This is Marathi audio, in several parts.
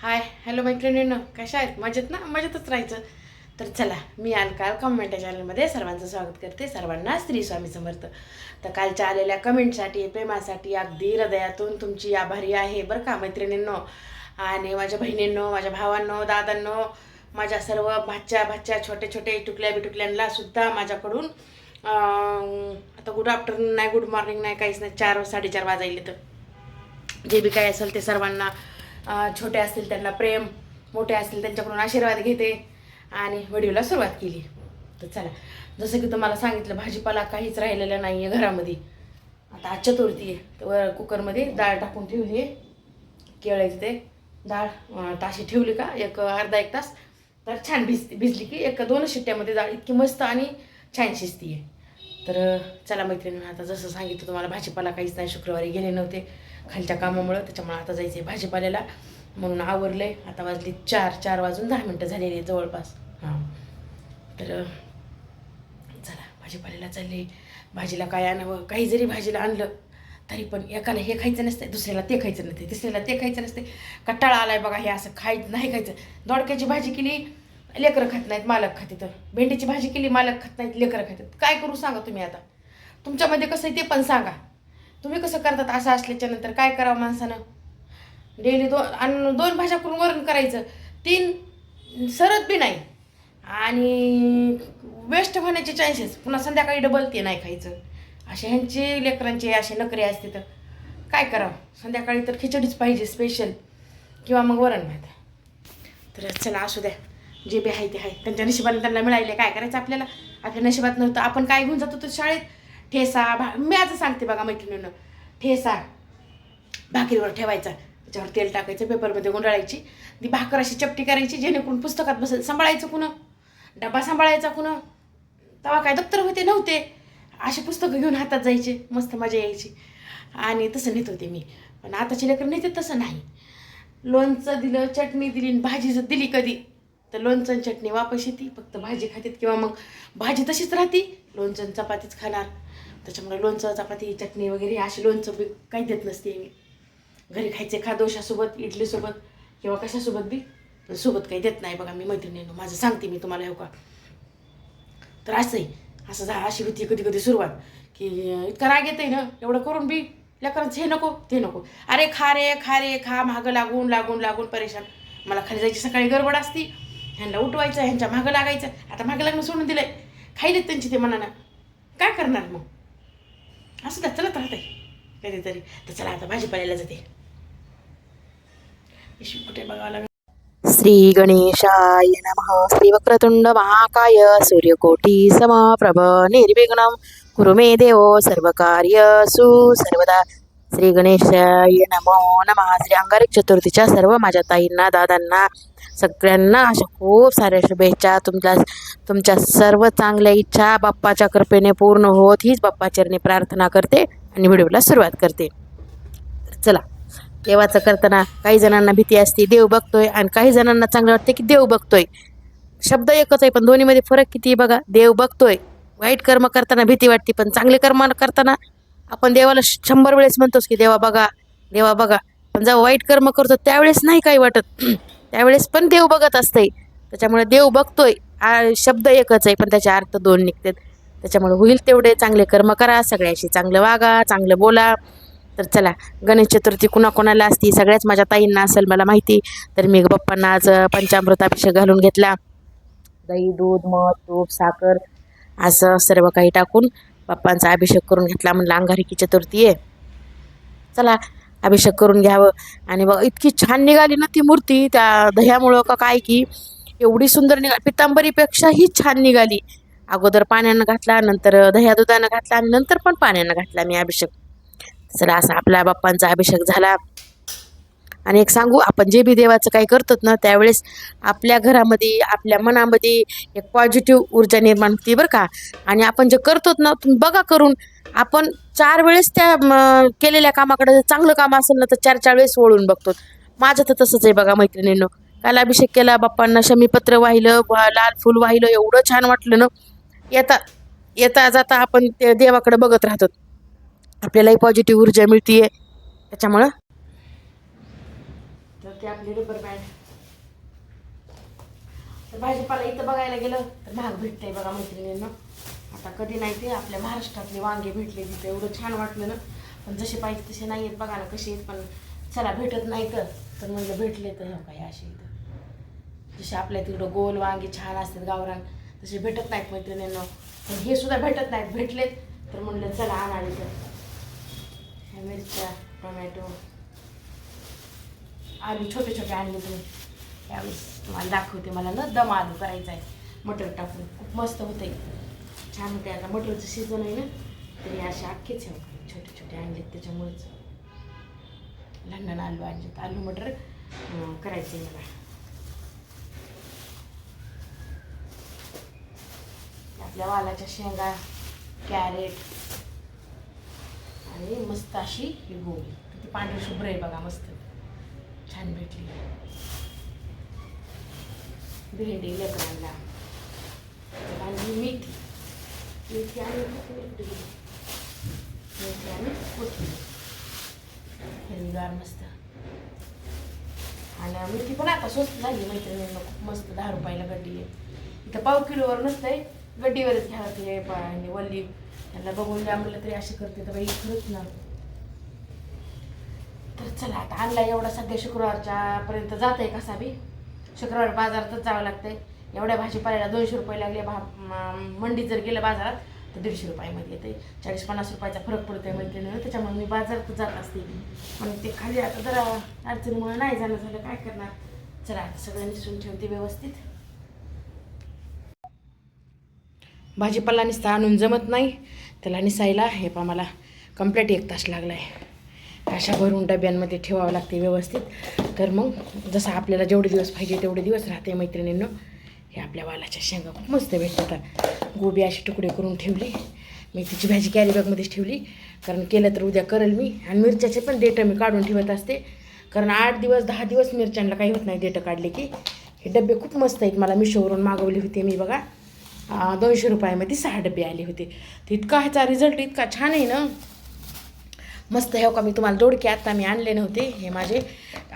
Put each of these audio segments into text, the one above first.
हाय हॅलो मैत्रिणींनो कशा आहेत? मजेत ना? मजेतच राहायचं. तर चला मी अलकाल कमेंट या चॅनलमध्ये सर्वांचं स्वागत करते. सर्वांना श्री स्वामी समर्थ. तर कालच्या आलेल्या कमेंटसाठी प्रेमासाठी अगदी हृदयातून तुमची आभारी आहे बरं का मैत्रिणींनो? आणि माझ्या बहिणींनो माझ्या भावांनो दादांनो माझ्या सर्व भाच्या भाच्या छोटे छोटे टुकल्या बिटुकल्यांना सुद्धा माझ्याकडून आता गुड आफ्टरनून नाही गुड मॉर्निंग नाही काहीच नाही चार साडेचार वाजायले तर जे बी काय असेल ते सर्वांना छोटे असतील त्यांना प्रेम मोठे असतील त्यांच्याकडून आशीर्वाद घेते आणि व्हिडिओला सुरुवात केली. तर चला जसं की तुम्हाला सांगितलं भाजीपाला काहीच राहिलेला नाही आहे घरामध्ये. आता आज चतुर्थी आहे तर कुकरमध्ये डाळ टाकून ठेवली आहे केळायचं ते डाळ ताशी ठेवली का एक अर्धा एक तास. तर छान भिजते भिजली की एक दोन शिट्ट्यामध्ये डाळ इतकी मस्त आणि छान शिजती आहे तर चला मैत्रिणी आता जसं सांगितलं तुम्हाला भाजीपाला काहीच नाही शुक्रवारी गेले नव्हते. खालच्या कामामुळं त्याच्यामुळे आता जायचं आहे भाजीपाल्याला. म्हणून आवरलंय. आता वाजली चार चार वाजून दहा मिनटं झालेली आहे जवळपास. हां. तर चला भाजीपाल्याला चालले. भाजीला काय आणावं? काही जरी भाजीला आणलं तरी पण एकाला हे खायचं नसते दुसऱ्याला ते खायचं नसते तिसऱ्याला ते खायचं नसते कट्टाळा आलाय बघा हे असं खाय नाही खायचं. दोडक्याची भाजी केली लेकरं खात नाहीत मालक खाते तर भेंडीची भाजी केली मालक खात नाहीत लेकरं खातात काय करू सांगा तुम्ही आता? तुमच्यामध्ये कसं आहे ते पण सांगा. तुम्ही कसं करतात असं असल्याच्या नंतर काय करावं माणसानं? डेली दोन आणि दोन भाषा करून वरण करायचं. तीन सरत बी नाही. आणि वेस्ट होण्याचे चान्सेस पुन्हा संध्याकाळी डबल ते नाही खायचं. असे ह्यांचे लेकरांचे असे नकरे असते तर काय करावं? संध्याकाळी तर खिचडीच पाहिजे स्पेशल किंवा मग वरण भात. तर चला असू द्या. जे बी आहे ते आहे. त्यांच्या नशिबाने त्यांना मिळाले काय करायचं आपल्याला? आपल्या नशिबात नव्हतं. आपण काय घेऊन जातो तर शाळेत? ठेसा भा मी आता सांगते बघा मैत्रिणीनं. ठेसा. भाकरीवर ठेवायचा. त्याच्यावर तेल टाकायचं पेपरमध्ये गुंडाळायची. ती भाकर अशी चपटी करायची जेणेकरून पुस्तकात बसेल सांभाळायचं कुणं? डबा सांभाळायचा कुणं? तेव्हा काय दप्तर होते नव्हते. अशी पुस्तकं घेऊन हातात जायचे मस्त मजा यायची. आणि तसं नेत होते मी. पण आताची लेकर नेते तसं नाही. लोणचं दिलं चटणी दिली आणि भाजी जर दिली कधी तर लोणचं चटणी वापस येते. फक्त भाजी खातात किंवा मग भाजी तशीच राहते लोणचं चपातीच खाणार. त्याच्यामुळे लोणचं चपाती चटणी वगैरे अशी लोणचं बी काही देत नसते मी. घरी खायचे खा दोशासोबत इडलीसोबत किंवा कशासोबत बी सोबत काही देत नाही बघा मी मैत्रिणीनं. माझं सांगते मी तुम्हाला हो का? तर असंही असं झा अशी होती कधी कधी सुरुवात की इतका राग येते ना एवढं करून बी लेकरांचं हे नको ते नको. अरे खा रे खा रे खा मागं लागून लागून लागून परेशान. मला खाली जायची सकाळी गडबड असती. ह्यांना उठवायचं ह्यांच्या मागं लागायचं. आता मागं लागणं सोडून दिलंय. खाईलेत त्यांची ते मनानं. काय करणार मग? असं तर चलत राहते कधीतरी. तर चला आता भाजीपाल्याला जाते. पिशवी कुठे बघावं लागेल? श्री गणेशाय नमः. श्री वक्रतुंड महाकाय. सूर्यकोटी समप्रभ. निर्विघ्नं. कुरु मे देव सर्वकार्यसु. सर्वदा श्री गणेशाय नमो नमः. श्री अंगारिक चतुर्थीच्या सर्व माझ्या ताईंना दादांना सगळ्यांना अशा खूप साऱ्या शुभेच्छा. तुमच्या तुमच्या सर्व चांगल्या इच्छा बाप्पाच्या कृपेने पूर्ण होत हीच बाप्पाचरणी प्रार्थना करते आणि व्हिडिओला सुरुवात करते. चला देवाचं करताना काही जणांना भीती असते देव बघतोय आणि काही जणांना चांगलं वाटतं की देव बघतोय. शब्द एकच आहे पण दोन्हीमध्ये फरक किती बघा. देव बघतोय. वाईट कर्म करताना भीती वाटते पण चांगले कर्म करताना आपण देवाला शंभर वेळेस म्हणतोच की देवा बघा देवा बघा. पण जेव्हा वाईट कर्म करतो त्यावेळेस नाही काही वाटत. त्यावेळेस पण देव बघत असतंय त्याच्यामुळे देव बघतोय. हा शब्द एकच आहे पण त्याचे अर्थ दोन निघतात. त्याच्यामुळे होईल तेवढे चांगले कर्म करा सगळ्याशी चांगलं वागा चांगलं बोला. तर चला गणेश चतुर्थी कुणाकोणाला असती? सगळ्याच माझ्या ताईंना असेल मला माहिती. तर मी बाप्पांना आज पंचामृत अभिषेक घालून घेतला. दही दूध मध तूप साखर असं सर्व काही टाकून बाप्पांचा अभिषेक करून घेतला म्हणलं अंगारिकी चतुर्थी आहे. चला अभिषेक करून घ्यावं. आणि बघ इतकी छान निघाली ना ती मूर्ती त्या दह्यामुळं का काय की एवढी सुंदर निघाली. पितांबरीपेक्षाही छान निघाली. अगोदर पाण्यानं घातला नंतर दह्या दुधानं घातला आणि नंतर पण पाण्यानं घातला मी अभिषेक. चला असा आपल्या बाप्पांचा अभिषेक झाला. आणि एक सांगू आपण जे बी देवाचं काही करतात ना त्यावेळेस आपल्या घरामध्ये आपल्या मनामध्ये एक पॉझिटिव्ह ऊर्जा निर्माण होते बरं का. आणि आपण जे करतो ना तुम्ही बघा करून आपण चार वेळेस त्या केलेल्या कामाकडे जर चांगलं काम असेल ना तर चार चार वेळेस वळून बघतो माझं तर तसंच आहे बघा मैत्रिणींनो. काल अभिषेक केला बाप्पांना शमीपत्र वाहिलं वा- लाल फुल वाहिलं एवढं छान वाटलं ना. येता येता जाता आपण ते देवाकडे बघत राहतो आपल्यालाही पॉझिटिव्ह ऊर्जा मिळते त्याच्यामुळं तर ते आपली रबर बँड तर भाजीपाला इथं बघायला गेलं तर महाग भेटतंय बघा मैत्रिणींना. आता कधी नाही ते आपल्या महाराष्ट्रातले वांगे भेटले तिथे. एवढं छान वाटलं ना. पण जसे पाहिजे तसे नाही आहेत बघा ना कसे आहेत. पण चला भेटत नाही तर. तर म्हणलं भेटले तर हो असे इथं. जसे आपल्या तिकडं गोल वांगे छान असतात गावरान. तसे भेटत नाहीत मैत्रिणींना. पण हे सुद्धा भेटत नाहीत. भेटलेत. तर म्हणलं चला आणावे तर ह्या मिरच्या टोमॅटो. आलू छोटे छोटे आणले तुम्ही त्यावेळेस तुम्हाला दाखवते मला ना दम आलू करायचा आहे मटर टाकून खूप मस्त होते छान होते आता मटरचं सीझन आहे ना तरी असे अख्खेच आहे छोटे छोटे आणलेत त्याच्यामुळेच. लहान आलू आणलेत. आलू मटर करायचे मला. आपल्या वालाच्या शेंगा कॅरेट आणि मस्त अशी ही गोबी. किती पांढरी शुभ्र आहे बघा मस्त. छान भेटली. भेंडी लेकरांना. आणि मेथी मेथी आणि कोथिंबीर. मेथी आणि कोथिंबीर. हिरवीगार मस्त. आणि मेथी पण आता स्वस्त झाली मैत्रिणींना खूप मस्त दहा रुपयाला गड्डी आहे. इथं पाव किलोवर नसतंय गड्डीवरच घ्यावं ते पा- आणि वल्ली. त्यांना बघून द्या म्हटलं तरी असे करते तर बाई खरंच ना. चला आता आणला एवढा सध्या शुक्रवारच्या पर्यंत जात आहे कसा बी. शुक्रवार बाजारातच जावं लागतंय. एवढ्या भाजीपाल्याला दोनशे रुपये लागले भा मंडीत जर गेलं बाजारात तर दीडशे रुपयामध्ये येते चाळीस पन्नास रुपयाचा फरक पडतोय मैत्रिणीनं त्याच्यामुळे मी बाजारातच जात असते. पण ते खाली आता जरा अडचणीमुळे नाही झालं झालं काय करणार? चला आता सगळं निसरून ठेवते व्यवस्थित. भाजीपाला निसता आणून जमत नाही. त्याला निसायला हे पा मला. कंप्लीट एक तास लागला आहे अशा भरून डब्यांमध्ये ठेवावं लागते व्यवस्थित. तर मग जसं आपल्याला जेवढे दिवस पाहिजे तेवढे दिवस राहते मैत्रिणींनो. हे आपल्या वालाच्या शेंगा खूप मस्त भेटतात. गोबी अशी तुकडे करून ठेवली. तिची भाजी कॅरीबॅगमध्येच ठेवली. कारण केलं तर उद्या करेल मी. आणि मिरच्याचे पण डेटं मी काढून ठेवत असते. कारण आठ दिवस दहा दिवस मिरच्यांना काही होत नाही देटं काढले की. हे डबे खूप मस्त आहेत. मला मिशोवरून मागवले होते मी बघा. दोनशे रुपयामध्ये सहा डबे आले होते. तर इतका ह्याचा रिझल्ट इतका छान आहे ना. मस्त हे हो का? मी तुम्हाला दोडके आत्ता मी आणले नव्हते. हे माझे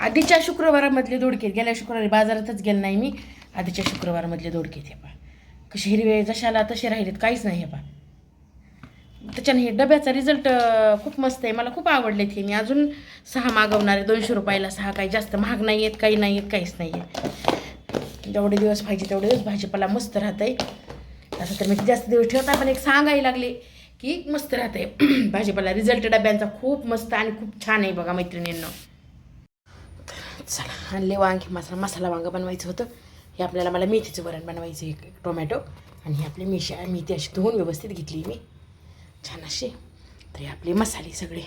आधीच्या शुक्रवारामधले दोडके गेल्या शुक्रवारी बाजारातच गेले नाही मी. आधीच्या शुक्रवारामधले दोडके हे पा कसे हिरवे जशाला तसे राहिलेत काहीच नाही हे पा त्याच्याने हे डब्याचा रिझल्ट खूप मस्त आहे. मला खूप आवडलेत हे. मी अजून सहा मागवणार आहे दोनशे रुपयाला सहा काही जास्त महाग नाही आहेत काही नाही आहेत काहीच नाही आहे जेवढे दिवस पाहिजे तेवढे दिवस भाजीपाला मस्त राहत आहे असं तर मी जास्त दिवस ठेवता पण एक सांगायला लागले. की मस्त राहते भाजीपाला रिझल्ट डब्यांचा खूप मस्त आणि खूप छान आहे बघा मैत्रिणींना. चला आणले वांगे मसाला मसाला वांगं बनवायचं होतं. हे आपल्याला मला मेथीचं वरण बनवायचं एक टोमॅटो. आणि ही आपली मेशी मेथी अशी धुवून व्यवस्थित घेतली मी. छान असे. तर हे आपले मसाले सगळे.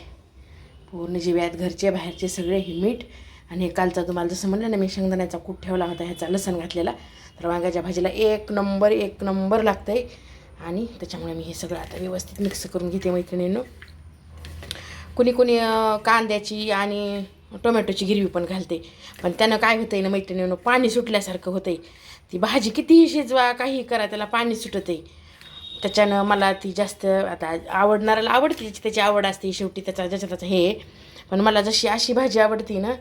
पूर्ण जे व्यात घरचे बाहेरचे सगळे हे मीठ. आणि हे कालचा तुम्हाला जसं म्हणलं ना मी शेंगदाण्याचा कूट ठेवला होता ह्याचा लसण घातलेला. तर वांग्याच्या भाजीला एक नंबर एक नंबर लागतं आहे आणि त्याच्यामुळे मी हे सगळं आता व्यवस्थित मिक्स करून घेते मैत्रिणींनो. कुणी कुणी कांद्याची आणि टोमॅटोची गिरवी पण घालते. पण त्यानं काय होतं आहे ना मैत्रिणीनं पाणी सुटल्यासारखं होतं आहे ती भाजी कितीही शिजवा काही करा त्याला पाणी सुटत आहे त्याच्यानं मला ती जास्त आता आवडणाऱ्याला आवडते त्याची आवड असते शेवटी त्याचा ज्याच्या त्याचं हे. पण मला जशी अशी भाजी आवडते ना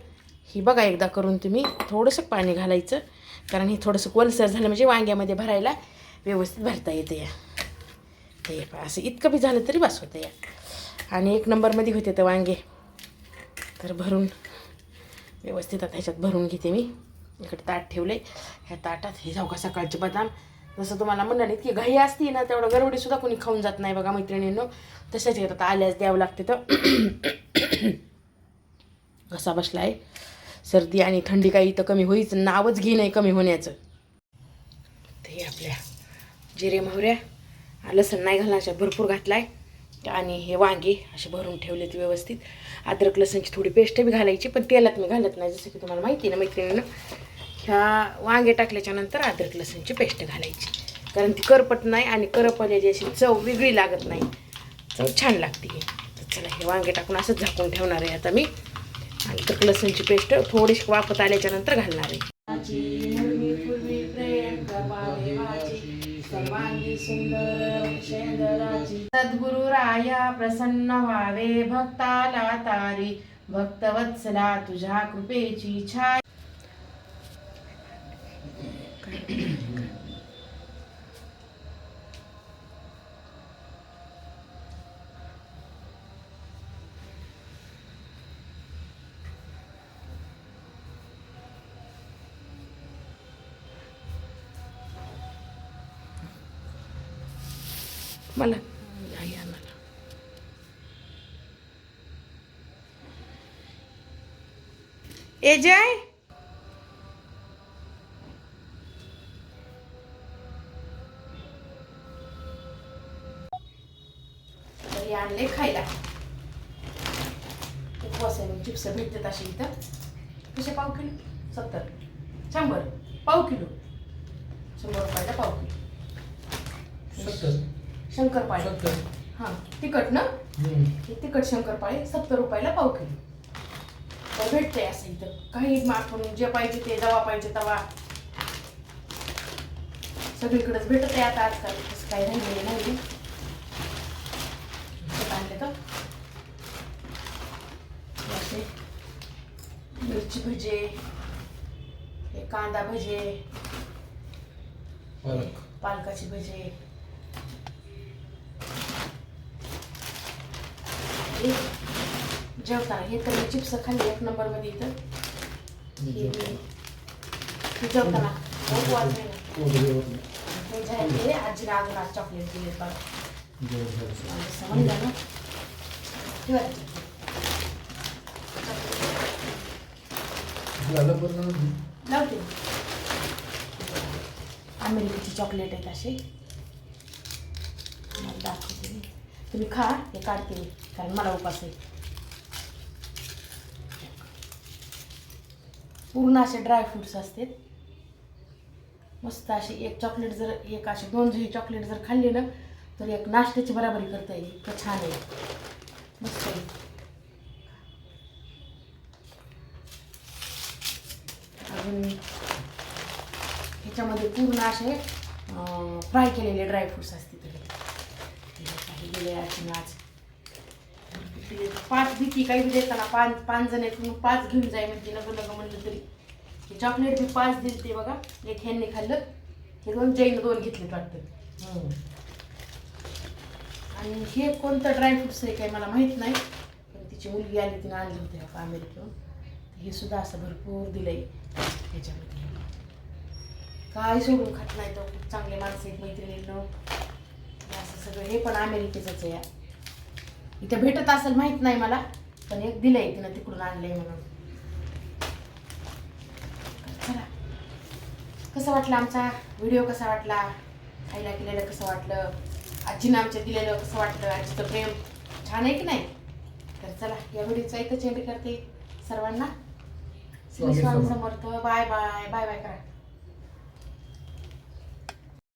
ही बघा एकदा करून तुम्ही थोडंसं पाणी घालायचं. कारण हे थोडंसं कोलसर झालं म्हणजे वांग्यामध्ये भरायला व्यवस्थित भरता येते. या ते असं इतकं बी झालं तरी बस होतं या. आणि एक नंबरमध्ये होते तर वांगे. तर भरून व्यवस्थित आता ह्याच्यात भरून घेते मी. इकडे ताट ठेवले ह्या ताटात हे जाऊ का सकाळचे बदाम. जसं तुम्हाला म्हणाले की घाई असती ना तेवढं गरवडीसुद्धा कोणी खाऊन जात नाही बघा मैत्रिणींनो. तसंच येत आता आल्यास द्यावं लागते तर. घसा बसला आहे सर्दी आणि थंडी काही इथं कमी होईच. नावच घे नाही कमी होण्याचं. ते आपल्या जिरे मोहऱ्या. लसण नाही घालण्याच्या भरपूर घातलाय. आणि हे वांगे असे भरून ठेवलेत व्यवस्थित. अद्रक लसणची थोडी पेस्ट बी घालायची पण तेलात मी घालत नाही जसं की तुम्हाला माहिती आहे ना मैत्रिणीनं. ह्या वांगे टाकल्याच्या नंतर अद्रक लसणची पेस्ट घालायची. कारण ती करपट नाही आणि करपल्याची अशी चव वेगळी लागत नाही. चव छान लागते ही. तर चला हे वांगे टाकून असंच झाकून ठेवणार आहे आता मी. आणि अद्रक लसणची पेस्ट थोडीशी वापत आल्याच्यानंतर घालणार आहे. सर्वांगी सुंदर शेंदराची सद्गुरु राया प्रसन्न व्हावे भक्ताला तारी। भक्तवत्सला तुझ्या कृपेची छाया। मला. नाही आम्हाला ए जय. तरी आणले खायला. चिप्स भेटतात असे इथं. कसे पाव किलो? सत्तर. शंभर. पाव किलो. शंभर रुपयाला पाव किलो. सत्तर. शंकरपाळे. हां तिखट ना. हे तिखट शंकरपाळे सत्तर रुपयाला पाव किलो. तर भेटते असं इथं. काही आपण जे पाहिजे ते जेव्हा पाहिजे तेव्हा. सगळीकडेच भेटत आहे आता आजकाल. तसं काही राहिलेलं नाही आणले तर. मिरची भजे. हे कांदा भजे. पालक. पालकाची भजे. हे जेवताना हे तर मी चिप्स खाल्ली एक नंबरमध्ये इथं जेवताना जेवत. नाही. हे जे आहे ते आजीला अजून आज चॉकलेट दिले बघा. समजलं ना? लावते अमेरिकेची चॉकलेट आहेत असे दाखवते तुम्ही खा हे काढते मी. कारण मला उपास आहे. पूर्ण असे ड्रायफ्रुट्स असतात मस्त असे एक चॉकलेट जर एक असे दोन हे चॉकलेट जर खाल्ली ना तर एक नाश्त्याची बराबरी करता येईल. इतकं छान आहे. मस्त आहे. अजून ह्याच्यामध्ये पूर्ण असे फ्राय केलेले ड्रायफ्रुट्स असतील काही गेले असे नाच पाच भीती काही बी देताना पाच पाच जण आहेत म्हणून पाच घेऊन जाय म्हणजे नगं नगं म्हणलं तरी. हे चॉकलेट बी पाच दिले ते बघा. एक ह्यांनी खाल्लं. हे दोन जैन दोन घेतले वाटतं. आणि हे कोणतं ड्रायफ्रुट्स आहे काही मला माहीत नाही. पण तिची मुलगी आली तिने आणली होती आता अमेरिकेहून. हे सुद्धा असं भरपूर दिलंय. ह्याच्यामध्ये काय सोडून खात नाही तो खूप चांगले माणसं आहेत मैत्रिणींनो. असं सगळं हे पण अमेरिकेचंच आहे इथं भेटत असेल माहीत नाही मला. पण एक दिलंय तिनं तिकडून आणलंय म्हणून. कसं वाटलं आमचा व्हिडिओ कसा वाटला? खायला केलेलं कसं वाटलं? आजीनं आमच्या दिलेलं कसं वाटलं? आजीचं प्रेम छान आहे की नाही? तर चला या व्हिडिओचा इथं चेंड करते सर्वांना. Shri Swami. Samarth. Bye bye. Bye bye करा.